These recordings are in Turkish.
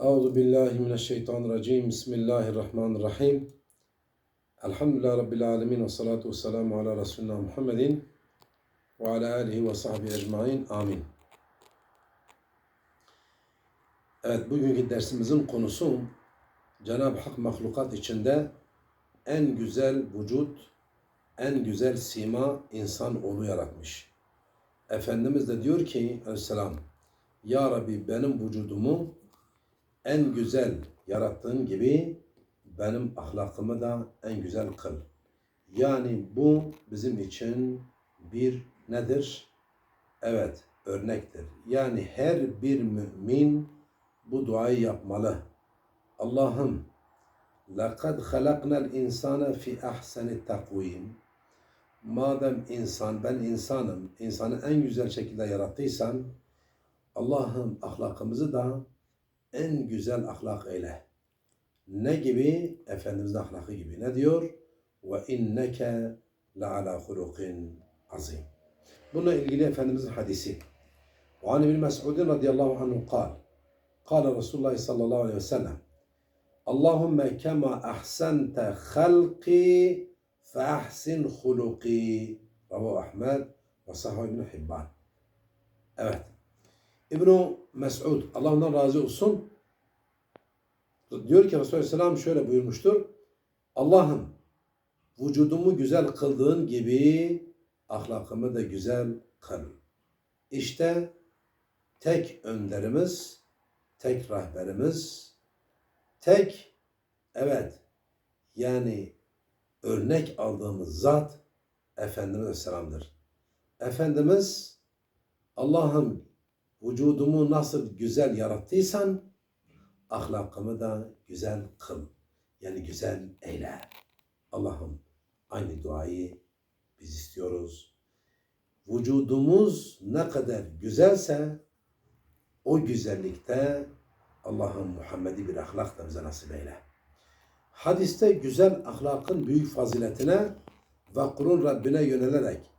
Euzu billahi mineşşeytanirracim. Bismillahirrahmanirrahim. Elhamdülillahi rabbil alamin ve salatu vesselamu ala resulina Muhammedin ve ala alihi ve sahbihi ecmaîn. Amin. Evet, bugünkü dersimizin konusu Cenab-ı Hak mahlukat içinde en güzel vücut, en güzel sima insan oğlu yaratmış. Efendimiz de diyor ki aleyhisselam Ya Rabbi benim vücudumu en güzel yarattığın gibi benim ahlakımı da en güzel kıl. Yani bu bizim için bir nedir? Evet, örnektir. Yani her bir mümin bu duayı yapmalı. Allah'ım لَقَدْ خَلَقْنَا الْاِنْسَانَ فِي اَحْسَنِ تَقْوِيمٍ Madem insan, ben insanım, insanı en güzel şekilde yarattıysan, Allah'ım ahlakımızı da en güzel ahlak eyle. Ne gibi? Efendimizin ahlakı gibi. Ne diyor? Ve inneke la ala hulukin azim. Bununla ilgili Efendimizin hadisi. Ve an İbn Mes'udin radıyallahu anhu kal. Kale Resulullah sallallahu aleyhi ve sellem. Allahümme kema ahsente halki fe ahsin huluki. Ravu Ahmed ve Sahih İbn Hibban. Evet. İbn Mes'ud Allah ondan razı olsun. Diyor ki Resulullah Aleyhisselam şöyle buyurmuştur. Allah'ım vücudumu güzel kıldığın gibi ahlakımı da güzel kıl. İşte tek önderimiz, tek rehberimiz, tek evet yani örnek aldığımız zat Efendimiz Aleyhisselam'dır. Efendimiz Allah'ım vücudumu nasıl güzel yarattıysan ahlakımı da güzel kıl. Yani güzel eyle. Allah'ım aynı duayı biz istiyoruz. Vücudumuz ne kadar güzelse o güzellikte Allah'ın Muhammedi bir ahlak da bize nasip eyle. Hadiste güzel ahlakın büyük faziletine ve kulun Rabbine yönelerek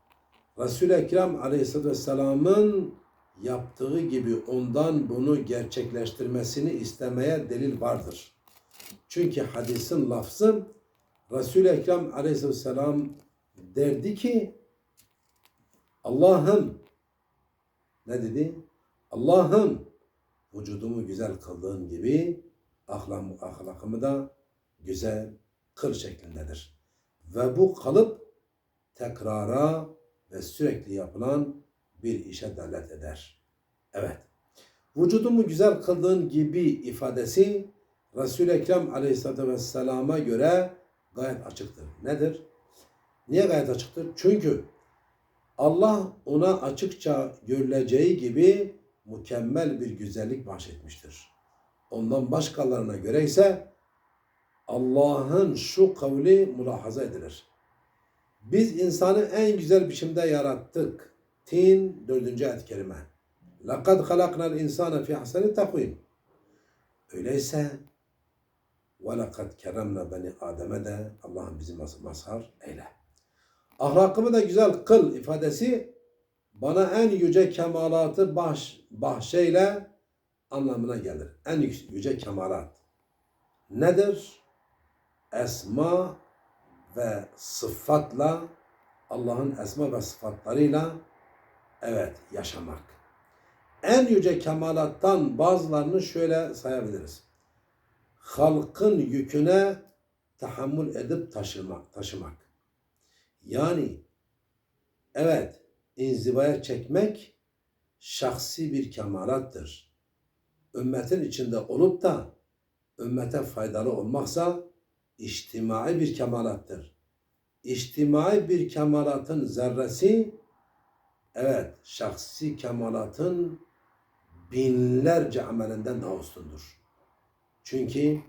Resul-i Ekrem Aleyhisselatü Vesselam'ın yaptığı gibi ondan bunu gerçekleştirmesini istemeye delil vardır. Çünkü hadisin lafzı Resul-i Ekrem aleyhisselam derdi ki Allah'ım ne dedi? Allah'ım vücudumu güzel kıldığın gibi ahlakımı, ahlakımı da güzel kıl şeklindedir. Ve bu kalıp tekrara ve sürekli yapılan bir işe delalet eder. Evet. Vücudumu güzel kıldığın gibi ifadesi Resul-i Ekrem Aleyhisselatü Vesselam'a göre gayet açıktır. Nedir? Niye gayet açıktır? Çünkü Allah ona açıkça görüleceği gibi mükemmel bir güzellik bahşetmiştir. Ondan başkalarına göre ise Allah'ın şu kavli mülahaza edilir. Biz insanı en güzel biçimde yarattık. Tin 4. ayet-i kerime. لَقَدْ خَلَقْنَا الْاِنْسَانَ فِي حَسَنِ takvim. Öyleyse وَلَقَدْ كَرَمْنَا beni Adem'e de Allah'ın bizi mazhar eyle. Ahlakımı da güzel kıl ifadesi bana en yüce kemalatı bahş, bahşeyle anlamına gelir. En yüce kemalat. Nedir? Esma ve sıfatla Allah'ın esma ve sıfatlarıyla evet yaşamak. En yüce kemalattan bazılarını şöyle sayabiliriz. Halkın yüküne tahammül edip taşımak, taşımak. Yani evet inzivaya çekmek şahsi bir kemalattır. Ümmetin içinde olup da ümmete faydalı olmaksa içtimai bir kemalattır. İçtimai bir kemalatın zerresi evet şahsi kemalatın binlerce amelinden daha üstündür. Çünkü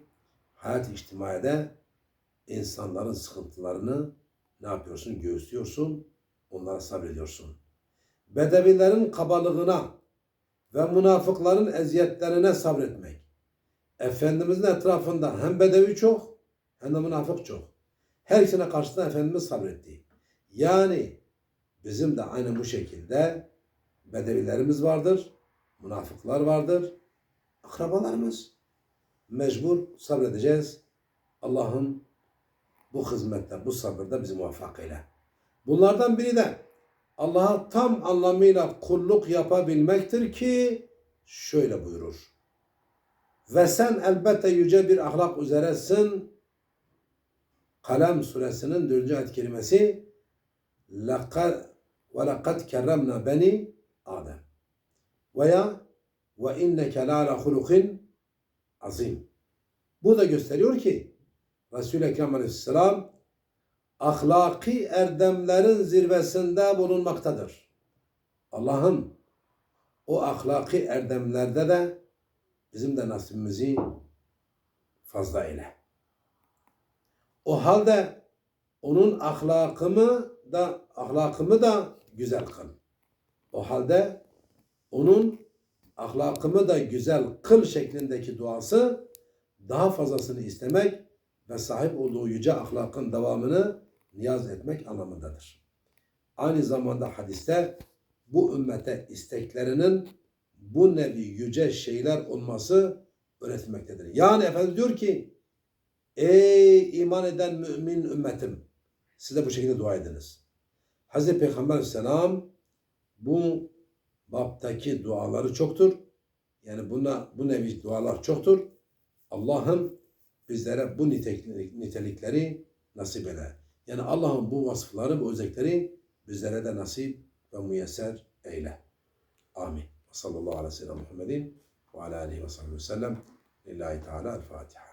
hayat içtimaide insanların sıkıntılarını ne yapıyorsun? Göğüslüyorsun, onlara sabrediyorsun. Bedevilerin kabalığına ve münafıkların eziyetlerine sabretmek. Efendimizin etrafında hem bedevi çok hem de münafık çok. Her ikisine karşısında Efendimiz sabretti. Yani bizim de aynı bu şekilde bedevilerimiz vardır, münafıklar vardır, akrabalarımız. mecbur sabredeceğiz. Allah'ım bu hizmette, bu sabırda bizi muvaffak eyle. Bunlardan biri de Allah'a tam anlamıyla kulluk yapabilmektir ki şöyle buyurur. Ve sen elbette yüce bir ahlak üzeresin. Kalem suresinin dördüncü ayet kelimesi لَقَدْ ve lekad kerremna beni Adem. Veya ve inneke la hulukin azim. Bu da gösteriyor ki Resul-i Ekrem Aleyhisselam ahlaki erdemlerin zirvesinde bulunmaktadır. Allah'ım o ahlaki erdemlerde de bizim de nasibimizi fazla ile. O halde onun ahlakımı da ahlakımı da güzel kıl. O halde onun ahlakımı da güzel kıl şeklindeki duası daha fazlasını istemek ve sahip olduğu yüce ahlakın devamını niyaz etmek anlamındadır. Aynı zamanda hadiste bu ümmete isteklerinin bu nevi yüce şeyler olması öğretilmektedir. Yani Efendimiz diyor ki Ey iman eden mümin ümmetim siz de bu şekilde dua ediniz. Hazreti Peygamber Aleyhisselam bu baptaki duaları çoktur. Yani buna bu nevi dualar çoktur. Allah'ım bizlere bu nitelik- nitelikleri nasip eyle. Yani Allah'ın bu vasıfları, bu özellikleri bizlere de nasip ve müyesser eyle. Amin. Sallallahu aleyhi ve sellem Muhammedin ve ala aleyhi ve sellem. Lillahi Teala el Fatiha.